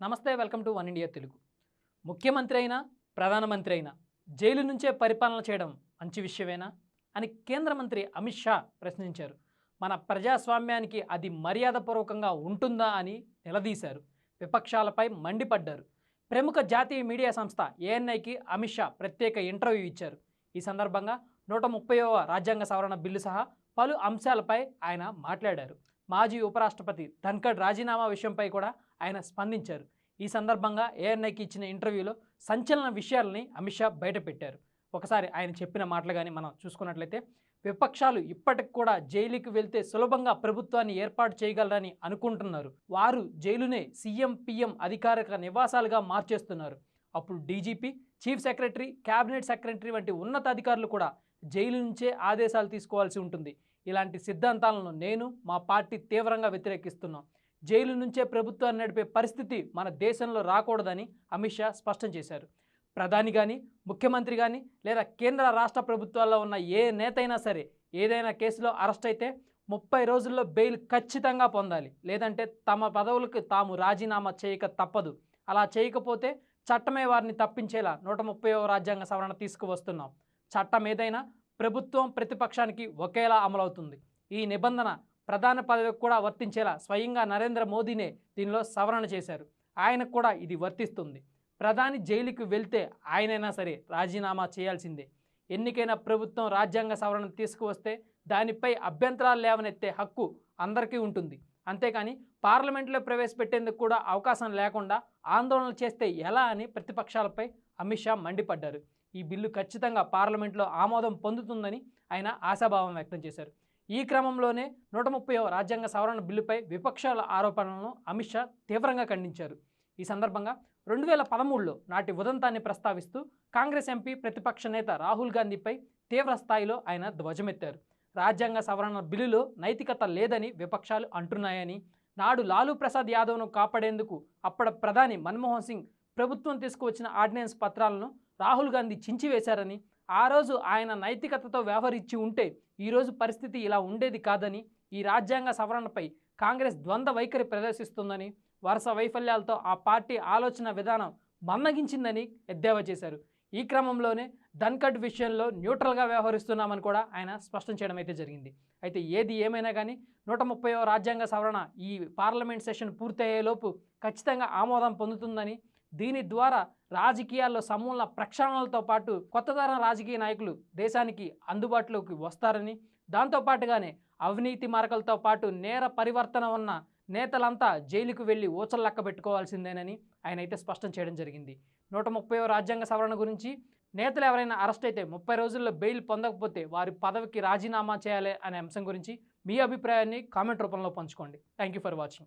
నమస్తే welcome to one India Telugu. ముఖ్యమంత్రి అయినా ప్రధానమంత్రి అయినా జైలు నుంచే పరిపాలన చేయడం మంచి విషయమేనా అని కేంద్ర మంత్రి అమిత్ షా ప్రశ్నించారు. మన ప్రజాస్వామ్యానికి అది మర్యాదపూర్వకంగా ఉంటుందా అని నిలదీశారు. విపక్షాలపై మండిపడ్డారు. ప్రముఖ జాతీయ మీడియా సంస్థ ఏఎన్ఐకి అమిత్ షా ప్రత్యేక ఇంటర్వ్యూ ఇచ్చారు. ఈ సందర్భంగా నూట ముప్పైవ రాజ్యాంగ సవరణ బిల్లు సహా పలు అంశాలపై ఆయన మాట్లాడారు. మాజీ ఉపరాష్ట్రపతి ధన్కడ్ రాజీనామా విషయంపై కూడా ఆయన స్పందించారు. ఈ సందర్భంగా ఏఎన్ఐకి ఇచ్చిన ఇంటర్వ్యూలో సంచలన విషయాలని అమిత్ షా బయటపెట్టారు ఒకసారి ఆయన చెప్పిన మాటలు కానీ మనం చూసుకున్నట్లయితే విపక్షాలు ఇప్పటికి కూడా జైలుకి వెళ్తే సులభంగా ప్రభుత్వాన్ని ఏర్పాటు చేయగలరని అనుకుంటున్నారు. వారు జైలునే సీఎం పీఎం అధికారిక నివాసాలుగా మార్చేస్తున్నారు. అప్పుడు DGP chief secretary cabinet secretary వంటి ఉన్నతాధికారులు కూడా జైలు నుంచే ఆదేశాలు తీసుకోవాల్సి ఉంటుంది. ఇలాంటి సిద్ధాంతాలను నేను మా పార్టీ తీవ్రంగా వ్యతిరేకిస్తున్నాం. జైలు నుంచే ప్రభుత్వాన్ని నడిపే పరిస్థితి మన దేశంలో రాకూడదని అమిత్ షా స్పష్టం చేశారు. ప్రధాని కానీ ముఖ్యమంత్రి కానీ లేదా కేంద్ర రాష్ట్ర ప్రభుత్వాల్లో ఉన్న ఏ నేత అయినా సరే ఏదైనా కేసులో అరెస్ట్ అయితే ముప్పై రోజుల్లో బెయిల్ ఖచ్చితంగా పొందాలి. లేదంటే తమ పదవులకు తాము రాజీనామా చేయక తప్పదు. అలా చేయకపోతే చట్టమే వారిని తప్పించేలా నూట ముప్పైవ రాజ్యాంగ సవరణ తీసుకువస్తున్నాం. చట్టం ఏదైనా ప్రభుత్వం ప్రతిపక్షానికి ఒకేలా అమలవుతుంది. ఈ నిబంధన ప్రధాన పదవికి కూడా వర్తించేలా స్వయంగా నరేంద్ర మోదీనే దీనిలో సవరణ చేశారు. ఆయనకు కూడా ఇది వర్తిస్తుంది. ప్రధాని జైలుకి వెళ్తే ఆయనైనా సరే రాజీనామా చేయాల్సిందే. ఎన్నికైన ప్రభుత్వం రాజ్యాంగ సవరణ తీసుకువస్తే దానిపై అభ్యంతరాలు లేవనెత్తే హక్కు అందరికీ ఉంటుంది. అంతేకాని పార్లమెంట్లో ప్రవేశపెట్టేందుకు కూడా అవకాశం లేకుండా ఆందోళనలు చేస్తే ఎలా అని ప్రతిపక్షాలపై అమిత్ షా మండిపడ్డారు. ఈ బిల్లు ఖచ్చితంగా పార్లమెంట్లో ఆమోదం పొందుతుందని ఆయన ఆశాభావం వ్యక్తం చేశారు. ఈ క్రమంలోనే నూట ముప్పైవ రాజ్యాంగ సవరణ బిల్లుపై విపక్షాల ఆరోపణలను అమిత్ షా తీవ్రంగా ఖండించారు. ఈ సందర్భంగా రెండు వేల పదమూడులో నాటి ఉదంతాన్ని ప్రస్తావిస్తూ కాంగ్రెస్ ఎంపీ ప్రతిపక్ష నేత రాహుల్ గాంధీపై తీవ్ర స్థాయిలో ఆయన ధ్వజమెత్తారు. రాజ్యాంగ సవరణ బిల్లులో నైతికత లేదని విపక్షాలు అంటున్నాయని నాడు లాలూ ప్రసాద్ యాదవ్ను కాపాడేందుకు అప్పటి ప్రధాని మన్మోహన్ సింగ్ ప్రభుత్వం తీసుకువచ్చిన ఆర్డినెన్స్ పత్రాలను రాహుల్ గాంధీ చించివేశారని ఆ రోజు ఆయన నైతికతతో వ్యవహరించి ఉంటే ఈరోజు పరిస్థితి ఇలా ఉండేది కాదని ఈ రాజ్యాంగ సవరణపై కాంగ్రెస్ ద్వంద్వ వైఖరి ప్రదర్శిస్తుందని వరుస వైఫల్యాలతో ఆ పార్టీ ఆలోచన విధానం మన్నగించిందని ఎద్దేవా చేశారు. ఈ క్రమంలోనే ధన్కట్ విషయంలో న్యూట్రల్గా వ్యవహరిస్తున్నామని కూడా ఆయన స్పష్టం చేయడం అయితే జరిగింది. అయితే ఏది ఏమైనా కానీ నూట ముప్పైవ రాజ్యాంగ సవరణ ఈ పార్లమెంట్ సెషన్ పూర్తయ్యేలోపు ఖచ్చితంగా ఆమోదం పొందుతుందని దీని ద్వారా రాజకీయాల్లో సమూల ప్రక్షాళనలతో పాటు కొత్త తరం రాజకీయ నాయకులు దేశానికి అందుబాటులోకి వస్తారని దాంతోపాటుగానే అవినీతి మరకలతో పాటు నేర పరివర్తన ఉన్న నేతలంతా జైలుకు వెళ్ళి ఊచలు లెక్క పెట్టుకోవాల్సిందేనని ఆయన అయితే స్పష్టం చేయడం జరిగింది. నూట ముప్పై రాజ్యాంగ సవరణ గురించి నేతలు ఎవరైనా అరెస్ట్ అయితే ముప్పై రోజుల్లో బెయిల్ పొందకపోతే వారి పదవికి రాజీనామా చేయాలి అనే అంశం గురించి మీ అభిప్రాయాన్ని కామెంట్ రూపంలో పంచుకోండి. Thank you for watching.